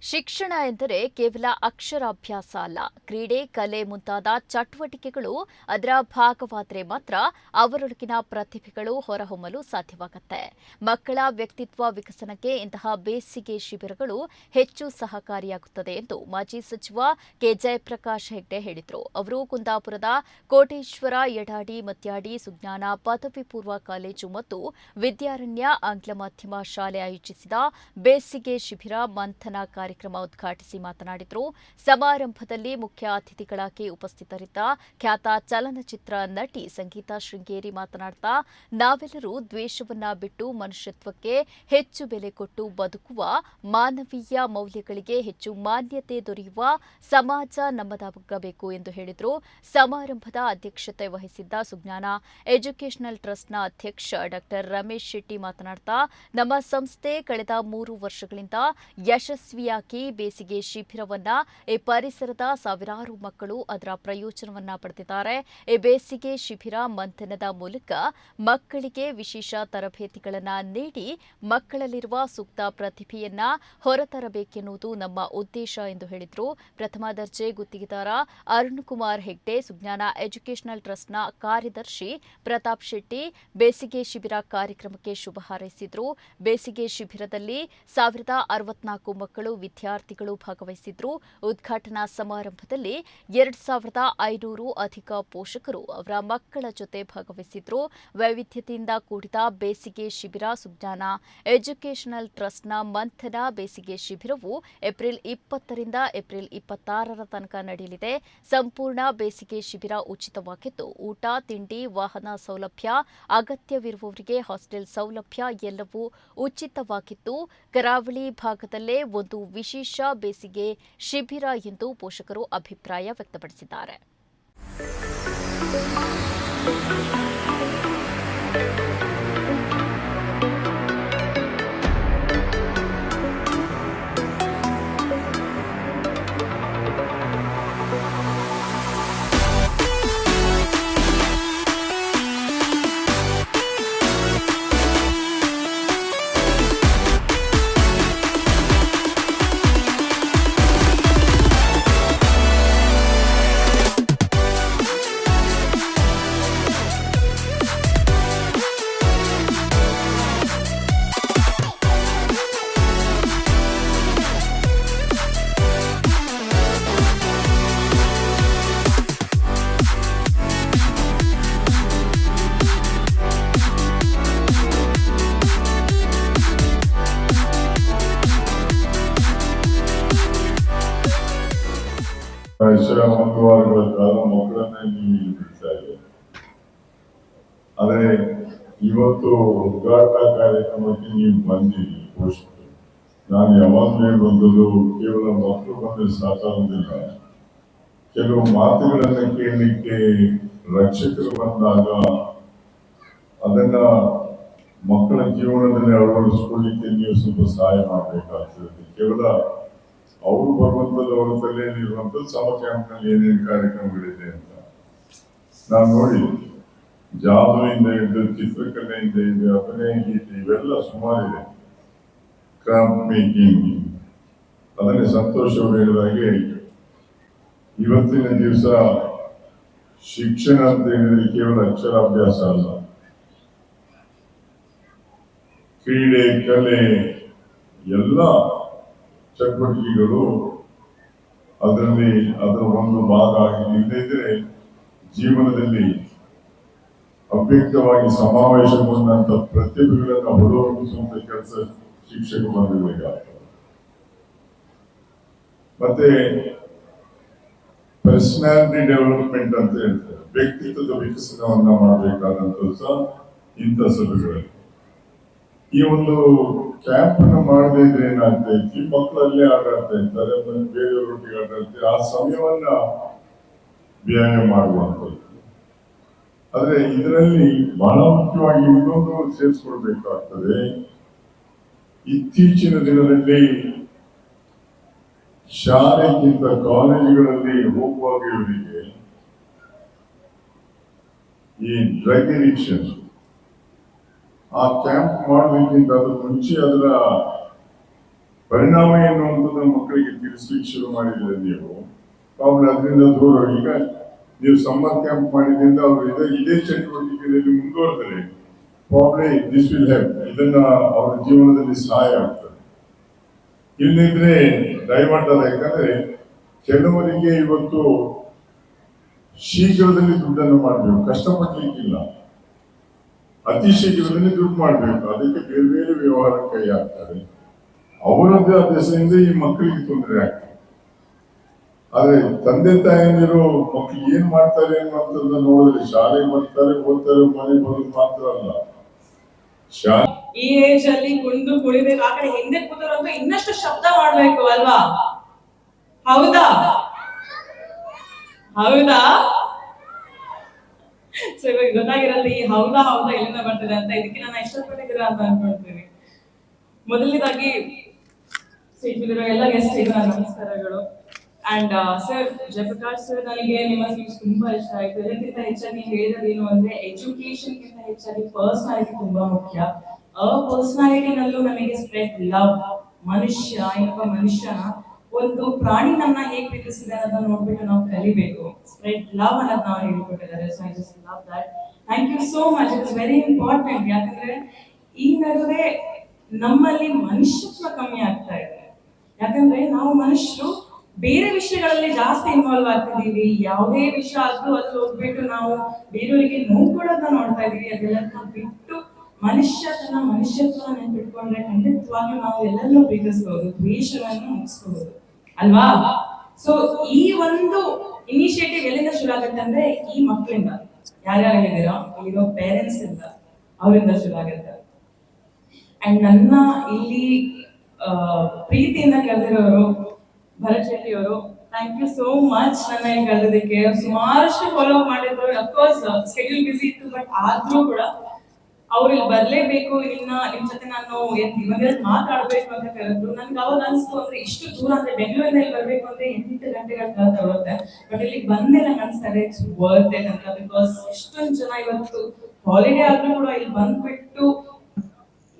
ಶಿಕ್ಷಣ ಎಂದರೆ ಕೇವಲ ಅಕ್ಷರಾಭ್ಯಾಸ ಅಲ್ಲ. ಕ್ರೀಡೆ, ಕಲೆ ಮುಂತಾದ ಚಟುವಟಿಕೆಗಳು ಅದರ ಭಾಗವಾದರೆ ಮಾತ್ರ ಅವರೊಳಗಿನ ಪ್ರತಿಭೆಗಳು ಹೊರಹೊಮ್ಮಲು ಸಾಧ್ಯವಾಗುತ್ತೆ. ಮಕ್ಕಳ ವ್ಯಕ್ತಿತ್ವ ವಿಕಸನಕ್ಕೆ ಇಂತಹ ಬೇಸಿಗೆ ಶಿಬಿರಗಳು ಹೆಚ್ಚು ಸಹಕಾರಿಯಾಗುತ್ತದೆ ಎಂದು ಮಾಜಿ ಸಚಿವ ಕೆ. ಜಯಪ್ರಕಾಶ್ ಹೆಗ್ಡೆ ಹೇಳಿದರು. ಅವರು ಕುಂದಾಪುರದ ಕೋಟೇಶ್ವರ ಯಡಾಡಿ, ಮತ್ಯಾಡಿ, ಸುಜ್ಞಾನ ಪದವಿ ಪೂರ್ವ ಕಾಲೇಜು ಮತ್ತು ವಿದ್ಯಾರಣ್ಯ ಆಂಗ್ಲ ಮಾಧ್ಯಮ ಶಾಲೆ ಆಯೋಜಿಸಿದ ಬೇಸಿಗೆ ಶಿಬಿರ ಮಂಥನ ಕಾರ್ಯಕ್ರಮ ಉದ್ಘಾಟಿಸಿ ಮಾತನಾಡಿದರು. ಸಮಾರಂಭದಲ್ಲಿ ಮುಖ್ಯ ಅತಿಥಿಗಳಾಗಿ ಉಪಸ್ಥಿತರಿದ್ದ ಖ್ಯಾತ ಚಲನಚಿತ್ರ ನಟಿ ಸಂಗೀತಾ ಶೃಂಗೇರಿ ಮಾತನಾಡ್ತಾ, ನಾವೆಲ್ಲರೂ ದ್ವೇಷವನ್ನ ಬಿಟ್ಟು ಮನುಷ್ಯತ್ವಕ್ಕೆ ಹೆಚ್ಚು ಬೆಲೆ ಕೊಟ್ಟು ಬದುಕುವ ಮಾನವೀಯ ಮೌಲ್ಯಗಳಿಗೆ ಹೆಚ್ಚು ಮಾನ್ಯತೆ ದೊರೆಯುವ ಸಮಾಜ ನಮ್ಮದಾಗಬೇಕು ಎಂದು ಹೇಳಿದರು. ಸಮಾರಂಭದ ಅಧ್ಯಕ್ಷತೆ ವಹಿಸಿದ್ದ ಸುಜ್ಞಾನ, ಎಜುಕೇಷನಲ್ ಟ್ರಸ್ಟ್ನ ಅಧ್ಯಕ್ಷ ಡಾಕ್ಟರ್ ರಮೇಶ್ ಶೆಟ್ಟಿ ಮಾತನಾಡ್ತಾ, ನಮ್ಮ ಸಂಸ್ಥೆ ಕಳೆದ ಮೂರು ವರ್ಷಗಳಿಂದ ಯಶಸ್ವಿಯಾಗಿ ಬೇಸಿಗೆ ಶಿಬಿರವನ್ನ ಈ ಪರಿಸರದ ಸಾವಿರಾರು ಮಕ್ಕಳು ಅದರ ಪ್ರಯೋಜನವನ್ನ ಪಡೆದಿದ್ದಾರೆ. ಈ ಬೇಸಿಗೆ ಶಿಬಿರ ಮಂಥನದ ಮೂಲಕ ಮಕ್ಕಳಿಗೆ ವಿಶೇಷ ತರಬೇತಿಗಳನ್ನು ನೀಡಿ ಮಕ್ಕಳಲ್ಲಿರುವ ಸೂಕ್ತ ಪ್ರತಿಭೆಯನ್ನ ಹೊರತರಬೇಕೆನ್ನುವುದು ನಮ್ಮ ಉದ್ದೇಶ ಎಂದು ಹೇಳಿದರು. ಪ್ರಥಮ ದರ್ಜೆ ಗುತ್ತಿಗೆದಾರ ಅರುಣ್ ಕುಮಾರ್ ಹೆಗ್ಡೆ, ಸುಜ್ಞಾನ ಎಜುಕೇಷನಲ್ ಟ್ರಸ್ಟ್ನ ಕಾರ್ಯದರ್ಶಿ ಪ್ರತಾಪ್ ಶೆಟ್ಟಿ ಬೇಸಿಗೆ ಶಿಬಿರ ಕಾರ್ಯಕ್ರಮಕ್ಕೆ ಶುಭ ಹಾರೈಸಿದರು. ಬೇಸಿಗೆ ಶಿಬಿರದಲ್ಲಿ ಸಾವಿರದ ಅರವತ್ನಾಲ್ಕು ಮಕ್ಕಳು ವಿದ್ಯಾರ್ಥಿಗಳು ಭಾಗವಹಿಸಿದ್ರು. ಉದ್ಘಾಟನಾ ಸಮಾರಂಭದಲ್ಲಿ ಎರಡ್ ಸಾವಿರದ ಐನೂರು ಅಧಿಕ ಪೋಷಕರು ಅವರ ಮಕ್ಕಳ ಜೊತೆ ಭಾಗವಹಿಸಿದ್ರು. ವೈವಿಧ್ಯತೆಯಿಂದ ಕೂಡಿದ ಬೇಸಿಗೆ ಶಿಬಿರ ಸುಜ್ಞಾನ ಎಜುಕೇಷನಲ್ ಟ್ರಸ್ಟ್ನ ಮಂಥನ ಬೇಸಿಗೆ ಶಿಬಿರವು ಏಪ್ರಿಲ್ ಇಪ್ಪತ್ತರಿಂದ ಏಪ್ರಿಲ್ ಇಪ್ಪತ್ತಾರರ ತನಕ ನಡೆಯಲಿದೆ. ಸಂಪೂರ್ಣ ಬೇಸಿಗೆ ಶಿಬಿರ ಉಚಿತವಾಗಿದ್ದು, ಊಟ, ತಿಂಡಿ, ವಾಹನ ಸೌಲಭ್ಯ, ಅಗತ್ಯವಿರುವವರಿಗೆ ಹಾಸ್ಟೆಲ್ ಸೌಲಭ್ಯ ಎಲ್ಲವೂ ಉಚಿತವಾಗಿದ್ದು, ಕರಾವಳಿ ಭಾಗದಲ್ಲೇ ಒಂದು ವಿಶೇಷ ಬೇಸಿಗೆ ಶಿಬಿರ ಎಂದು ಪೋಷಕರು ಅಭಿಪ್ರಾಯ ವ್ಯಕ್ತಪಡಿಸಿದ್ದಾರೆ. ಪ್ರಾಯಶಃ ಒಂದು ಕಾಲ ಮಕ್ಕಳನ್ನೇ ನೀವು ಇಲ್ಲಿ ಬಿಡ್ತಾ ಇದ್ದೀರಿ ಆದರೆ ಇವತ್ತು ಉದ್ಘಾಟನಾ ಕಾರ್ಯಕ್ರಮಕ್ಕೆ ನೀವು ಬಂದಿರಿ ಪೋಷಕರು ನಾನು ಯಾವಾಗಲೇ ಬಂದದ್ದು ಕೇವಲ ಮಕ್ಕಳು ಬಂದರೆ ಸಾಕಾಗುವುದಿಲ್ಲ ಕೆಲವು ಮಾತುಗಳನ್ನು ಕೇಳಲಿಕ್ಕೆ ರಕ್ಷಕರು ಬಂದಾಗ ಅದನ್ನ ಮಕ್ಕಳ ಜೀವನದಲ್ಲಿ ಅಳವಡಿಸ್ಕೊಳ್ಳಿಕ್ಕೆ ನೀವು ಸ್ವಲ್ಪ ಸಹಾಯ ಮಾಡಬೇಕಾಗ್ತದೆ ಕೇವಲ ಅವರು ಬರುವಂಥದ್ದು ಅವರ ತಲೆಯಲ್ಲಿರುವಂಥದ್ದು ಸಮ ಕ್ಯಾಂಪ್ನಲ್ಲಿ ಏನೇನು ಕಾರ್ಯಕ್ರಮಗಳಿದೆ ಅಂತ. ನಾನು ನೋಡಿ ಜಾದುವಿಂದ ಹಿಡಿದು ಚಿತ್ರಕಲೆಯಿಂದ ಇದೆ ಅಭಿನಯ ಗೀತೆ, ಇವೆಲ್ಲ ಸುಮಾರಿದೆ. ಕ್ರಾಫ್ಟ್ ಮೇಕಿಂಗ್ ಅದನ್ನೇ ಸಂತೋಷ ಅವರು ಹೇಳಿದಾಗೆ ಇವತ್ತಿನ ದಿವಸ ಶಿಕ್ಷಣ ಅಂತ ಹೇಳಿದ್ರೆ ಕೇವಲ ಅಕ್ಷರಾಭ್ಯಾಸ ಅಲ್ಲ. ಕ್ರೀಡೆ, ಕಲೆ, ಎಲ್ಲ ಚಟುವಟಿಕೆಗಳು ಅದರಲ್ಲಿ ಅದರ ಒಂದು ಭಾಗ ಇಲ್ಲದಿದ್ದರೆ ಜೀವನದಲ್ಲಿ ಅವ್ಯಕ್ತವಾಗಿ ಸಮಾವೇಶಗೊಂಡಂತ ಪ್ರತಿಭೆಗಳನ್ನು ಹೊರಹೊಮ್ಮಿಸುವಂತ ಕೆಲಸ ಶಿಕ್ಷಕ ಮಾಡಬೇಕಾಗ್ತದೆ ಮತ್ತೆ ಪರ್ಸನಾಲಿಟಿ ಡೆವಲಪ್ಮೆಂಟ್ ಅಂತ ಹೇಳ್ತಾರೆ. ವ್ಯಕ್ತಿತ್ವದ ವಿಕಸನವನ್ನ ಮಾಡಬೇಕಾದಂತ ಇಂಥ ಸಭೆಗಳಲ್ಲಿ. ಈ ಒಂದು ಕ್ಯಾಂಪ್ ಅನ್ನು ಮಾಡದೇ ಇದ್ರೆ ಏನಾಗ್ತಾ ಇತ್ತು? ಮಕ್ಕಳಲ್ಲೇ ಆಟಾಡ್ತಾ ಇರ್ತಾರೆ ಬೇರೆಯವರೊಟ್ಟಿಗೆ ಆಟಾಡ್ತಾರೆ. ಆ ಸಮಯವನ್ನ ವ್ಯಾಯಾಮ ಮಾಡುವಂಥದ್ದು. ಆದ್ರೆ ಇದರಲ್ಲಿ ಬಹಳ ಮುಖ್ಯವಾಗಿ ಇನ್ನೊಂದು ಸೇರಿಸ್ಕೊಳ್ಬೇಕಾಗ್ತದೆ. ಇತ್ತೀಚಿನ ದಿನದಲ್ಲಿ ಶಾಲೆಗಿಂತ ಕಾಲೇಜುಗಳಲ್ಲಿ ಹೋಗುವಾಗ ಇವರಿಗೆ ಈ ಡ್ರಗ್ ಎಡಿಕ್ಷನ್ ಆ ಕ್ಯಾಂಪ್ ಮಾಡೋದಕ್ಕಿಂತ ಅದು ಮುಂಚೆ ಅದರ ಪರಿಣಾಮ ಏನು ಅಂತ ಮಕ್ಕಳಿಗೆ ತಿಳಿಸ್ಲಿಕ್ಕೆ ಶುರು ಮಾಡಿದ್ರೆ ನೀವು. ಅವ್ರನ್ನ ಅದರಿಂದ ದೂರ ಈಗ ನೀವು ಸಮ್ಮರ್ ಕ್ಯಾಂಪ್ ಮಾಡಿದ್ರಿಂದ ಅವರು ಇದೇ ಇದೇ ಚಟುವಟಿಕೆಯಲ್ಲಿ ಮುಂದುವರೆದರೆ ಪ್ರಾಬ್ಲಮ್ ದಿಸ್ ವಿಲ್ ಹೆಲ್ಪ್ ಇದನ್ನ ಅವರ ಜೀವನದಲ್ಲಿ ಸಹಾಯ ಆಗ್ತದೆ. ಇಲ್ಲದಿದ್ರೆ ಅದ ಯಾಕಂದ್ರೆ ಕೆಲವರಿಗೆ ಇವತ್ತು ಶೀಘ್ರದಲ್ಲಿ ದುಡ್ಡನ್ನು ಮಾಡಬೇಕು. ಕಷ್ಟಪಡ್ಲಿಕ್ಕಿಲ್ಲ. ಅತಿ ಶೀಘ್ರದಲ್ಲಿ ದುಡ್ಡು ಮಾಡಬೇಕು. ಅದಕ್ಕೆ ಬೇರೆ ಬೇರೆ ವ್ಯವಹಾರ ಕೈ ಹಾಕ್ತಾರೆ. ಅವರದ್ದೇ ಅಭ್ಯಾಸದಿಂದ ಈ ಮಕ್ಕಳಿಗೆ ತೊಂದರೆ ಆಗ್ತದೆ. ಆದ್ರೆ ತಂದೆ ತಾಯಂದಿರು ಮಕ್ಕಳು ಏನ್ ಮಾಡ್ತಾರೆ ಅಂತ ನೋಡಿದ್ರೆ ಶಾಲೆಗೆ ಬರ್ತಾರೆ, ಓದ್ತಾರೆ, ಮನೆ ಬರೋದು ಮಾತ್ರ ಅಲ್ಲ. ಶಾಲೆ ಈ ಏಜ್ ಅಲ್ಲಿ ಕುಂದು ಕುಳಿಬೇಕು ಆ ಕಡೆ ಹಿಂದೆ ಇನ್ನಷ್ಟು ಶಬ್ದ ಮಾಡ್ಬೇಕು ಅಲ್ವಾ? ಹೌದಾ? ಹೌದಾ? ಸೊ ಇವಾಗ ಗೊತ್ತಾಗಿರಲ್ಲ ಹೌದಾ ಹೌದಾ ಎಲ್ಲಿಂದ ಬರ್ತದೆ ಅಂತ ಇದಕ್ಕೆ ನಾನು ಇಷ್ಟಪಟ್ಟಿದ್ದೀರಾ ಅಂತ ಅನ್ಕೊಳ್ತೀನಿ. ಮೊದಲನೇದಾಗಿ ಸೀಟ್ ಬಿದ್ದಿರೋ ಎಲ್ಲ ಗೆಸ್ಟ್ ಇದ್ದಾರೆ ನಮಸ್ಕಾರಗಳು. ಅಂಡ್ ಸರ್ ಜಯಪ್ರಕಾಶ್ ಸರ್ ನನಗೆ ನಿಮ್ಮ ಸ್ಪೀಚ್ ತುಂಬಾ ಇಷ್ಟ ಆಯ್ತು. ಇದಕ್ಕಿಂತ ಹೆಚ್ಚಾಗಿ ಹೇಳಿರೋದೇನು ಅಂದ್ರೆ ಎಜುಕೇಶನ್ ಗಿಂತ ಹೆಚ್ಚಾಗಿ ಪರ್ಸನಾಲಿಟಿ ತುಂಬಾ ಮುಖ್ಯ. ಅ ಪರ್ಸನಾಲಿಟಿನಲ್ಲೂ ನಮಗೆ ಸ್ಪ್ರೆಡ್ ಲವ್ ಮನುಷ್ಯ, ಇನ್ನೊಬ್ಬ ಮನುಷ್ಯನ ಒಂದು ಪ್ರಾಣಿ ನನ್ನ ಹೇಗ್ ಪ್ರೀತಿಸಿದೆ ಅನ್ನೋದನ್ನ ನೋಡ್ಬಿಟ್ಟು ನಾವು ಕಲಿಬೇಕು. ಸ್ಪ್ರೆಡ್ ಲವ್ ಅನ್ನೋದು ನಾವು ಹೇಳ್ಕೊಟ್ಟಿದ್ದಾರೆ. So I just love that thank you so much it's very important ಯಾಕಂದ್ರೆ ಈ ನಡುವೆ ನಮ್ಮಲ್ಲಿ ಮನುಷ್ಯತ್ವ ಕಮ್ಮಿ ಆಗ್ತಾ ಇದೆ. ಯಾಕಂದ್ರೆ ನಾವು ಮನುಷ್ಯರು ಬೇರೆ ವಿಷಯಗಳಲ್ಲಿ ಜಾಸ್ತಿ ಇನ್ವಾಲ್ವ್ ಆಗ್ತಿದೀವಿ. ಯಾವುದೇ ವಿಷಯ ಆದ್ರೂ ಅಲ್ಲಿ ಹೋಗ್ಬಿಟ್ಟು ನಾವು ಬೇರೆಯವರಿಗೆ ನೋವು ನೋಡ್ತಾ ಇದೀವಿ. ಅದೆಲ್ಲ ಬಿಟ್ಟು ಮನುಷ್ಯತನ ಮನುಷ್ಯತ್ವ ನೆನ್ಪಿಟ್ಕೊಂಡ್ರೆ ಖಂಡಿತವಾಗ್ಲೂ ನಾವು ಎಲ್ಲರನ್ನೂ ಪ್ರೀತಿಸ್ಬೋದು. ದ್ವೇಷವನ್ನು ಮುಗಿಸ್ಬಹುದು ಅಲ್ವಾ? ಸೊ ಈ ಒಂದು ಇನಿಷಿಯೇಟಿವ್ ಎಲ್ಲಿಂದ ಶುರು ಆಗುತ್ತೆ ಅಂದ್ರೆ ಈ ಮಕ್ಕಳಿಂದ. ಯಾರ್ಯಾರು ಹೇಳಿದಿರೋ ಇಲ್ಲಿರೋ ಪೇರೆಂಟ್ಸ್ ಇಂದ, ಅವರಿಂದ ಶುರು ಆಗುತ್ತೆ. ಅಂಡ್ ನನ್ನ ಇಲ್ಲಿ ಪ್ರೀತಿಯಿಂದ ಕರೆದಿರೋರು, ಭರತ್ ಶೆಟ್ಟಿ ಅವರು ಥ್ಯಾಂಕ್ ಯು ಸೋ ಮಚ್ ನನ್ನ ಇಲ್ಲಿ ಕರೆದಿದ್ದಕ್ಕೆ. ಸುಮಾರಷ್ಟು ಫಾಲೋ ಮಾಡಿದ್ರು. ಅಫ್ಕೋರ್ಸ್ ಶೆಡ್ಯೂಲ್ ಬಿಸಿ ಇತ್ತು ಬಟ್ ಆದ್ರೂ ಕೂಡ ಅವ್ರು ಇಲ್ಲಿ ಬರ್ಲೇಬೇಕು ಇನ್ನ ನಿಮ್ ಜೊತೆ ನಾನು ಇವಾಗ ಮಾತಾಡ್ಬೇಕು ಅಂತ ಕರೆದ್ರು ನನ್ಗೆ ಅವಾಗ ಅನ್ಸ್ತು ಅಂದ್ರೆ ಇಷ್ಟು ದೂರ ಅಂದ್ರೆ ಬೆಂಗಳೂರಿನಲ್ಲಿ ಬರ್ಬೇಕು ಅಂದ್ರೆ ಎಂಟು ಗಂಟೆಗಳ ಕಾಲ ತಗೊಳುತ್ತೆ ಬಟ್ ಇಲ್ಲಿ ಬಂದ್ಮೇಲೆ ನಂಗೆ ಅನ್ಸ್ತಾರೆ ವರ್ತ್ ಅಂತ ಬಿಕಾಸ್ ಎಷ್ಟೊಂದು ಜನ ಇವತ್ತು ಹಾಲಿಡೇ ಆದ್ರೂ ಕೂಡ ಇಲ್ಲಿ ಬಂದ್ಬಿಟ್ಟು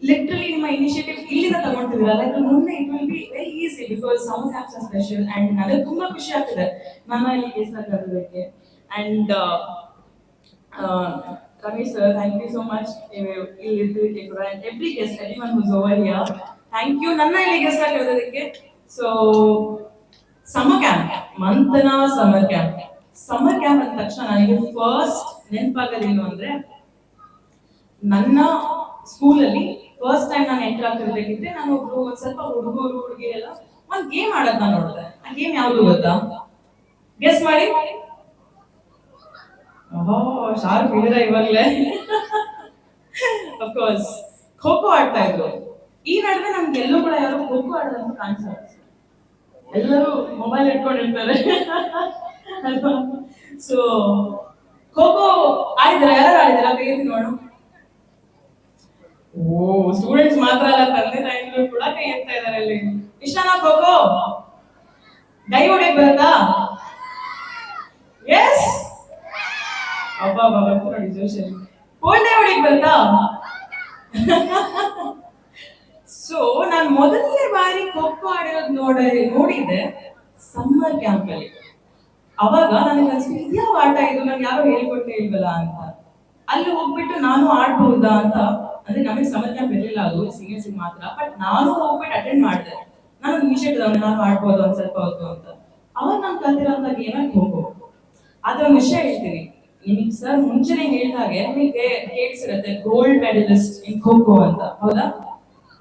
ಲಿಟ್ರಲಿ ನಿಮ್ಮ ಇನಿಷಿಯೇಟಿವ್ ಇಲ್ಲಿಂದ ತಗೊಂತಿದ್ರಲ್ಲ ಇದ್ರ ಮುಂದೆ it will be very easy because sound apps special and ನನಗೆ ತುಂಬಾ ಖುಷಿ ಆಗ್ತಿದೆ. ನಾನು ಇಲ್ಲಿ case ಕರೆದಕ್ಕೆ and Ramesh sir, thank you so much ಇಲ್ಲಿ every guest, anyone who's over here, thank you. ನನ್ನ ಇಲ್ಲಿ guest ಆಗಿರೋದಕ್ಕೆ so summer camp Manthana summer camp summer camp ಅಂದ ತಕ್ಷಣ ನನಗೆ ಫಸ್ಟ್ ನೆನಪಾಗೋದೇನು ಅಂದ್ರೆ ನನ್ನ ಸ್ಕೂಲಲ್ಲಿ ಫಸ್ಟ್ ಟೈಮ್ ನಾನು ಎಂಟರ್ ಆಗಿರ್ಬೇಕಿದ್ರೆ ನಾನು ಒಬ್ರು ಒಂದ್ ಸ್ವಲ್ಪ ಹುಡುಗರು ಹುಡುಗಿ ಎಲ್ಲ ಒಂದ್ ಗೇಮ್ ಆಡೋದ್ ನಾನು ನೋಡಿದೆ. ಆ ಗೇಮ್ ಯಾವುದು ಗೊತ್ತಾ? ಗೆಸ್ ಮಾಡಿ. ಶಾರ್ಪ್ ಇದೀರ ಇವಾಗ್ಲೇ. ಅಫ್ಕೋರ್ಸ್ ಖೋ ಖೋ ಆಡ್ತಾ ಇದ್ರು. ಈ ನಡುವೆ ನಮ್ಗೆ ಎಲ್ಲೂ ಕೂಡ ಯಾರು ಖೋ ಖೋ ಆಡೋದಂತ ಕಾಣಿಸ್ತಾ ಎಲ್ಲರೂ ಮೊಬೈಲ್ ಇಟ್ಕೊಂಡಿರ್ತಾರೆ ಸೊ ಖೋ ಖೋ ಆಡಿದ್ರ ಯಾರು ಆಡಿದ್ರ ಬೇಗ ನೋಡು. ಓ ಸ್ಟೂಡೆಂಟ್ಸ್ ಮಾತ್ರ ಅಲ್ಲ, ತಂದೆ ತಾಯಿಗಳು ಕೂಡ ಕೈ ಎತ್ತಾ ಇದಾರೆ ಅಲ್ಲಿ. ಇಷ್ಟನಾ ಖೋ ಖೋ. ಡೈ ಹೊಡೆಯಕ್ ಬರುತ್ತಾ? ಎಸ್ ಅಬ್ಬಾ ಬಾಬಾ ನೋಡಿ ಜೋಶಲ್ಲಿ ಪೋಲ್ ಹೊಡಿಗೆ ಸೊ ನಾನು ಮೊದಲನೇ ಬಾರಿ ಖೋಖೋ ಆಡಿರೋದು ನೋಡ, ನೋಡಿದ್ದೆ ಸಮ್ಮರ್ ಕ್ಯಾಂಪ್ ಅಲ್ಲಿ. ಅವಾಗ ನನಗೆ ಅನ್ಸಿದ್ದು ಯಾವ ಆಟ ಇದು? ನಾನು ಯಾರು ಹೇಳ್ಕೊಟ್ಟೇ ಇಲ್ವಲ್ಲ ಅಂತ. ಅಲ್ಲಿ ಹೋಗ್ಬಿಟ್ಟು ನಾನು ಆಡ್ಬಹುದಾ ಅಂತ. ಅಂದ್ರೆ ನಮಗೆ ಸಮ್ಮರ್ ಕ್ಯಾಂಪ್ ಇರಲಿಲ್ಲ ಅದು ಸೀನಿಯರ್ಸ್ ಮಾತ್ರ. ಬಟ್ ನಾನು ಹೋಗ್ಬಿಟ್ಟು ಅಟೆಂಡ್ ಮಾಡಿದೆ. ನಾನು ಇನಿಷಿಯೇಟಿವ್ ನಾನು ಆಡ್ಬೋದು ಒಂದ್ ಸ್ವಲ್ಪ ಹೊತ್ತು ಅಂತ. ಅವಾಗ ನಾನು ಕಲ್ತಿರೋಂಥ ಅಂತ ಖೋ ಆದ್ರೆ ವಿಷಯ ಹೇಳ್ತೀನಿ. ನಿಮಗೆ ಸರ್ ಮುಂಚೆನೆ ಹೇಳಿದಾಗೆ ನಿಮಗೆ ಕೇಳಿಸಿರತ್ತೆ gold medalist in kho kho ಅಂತ. ಹೌದಾ?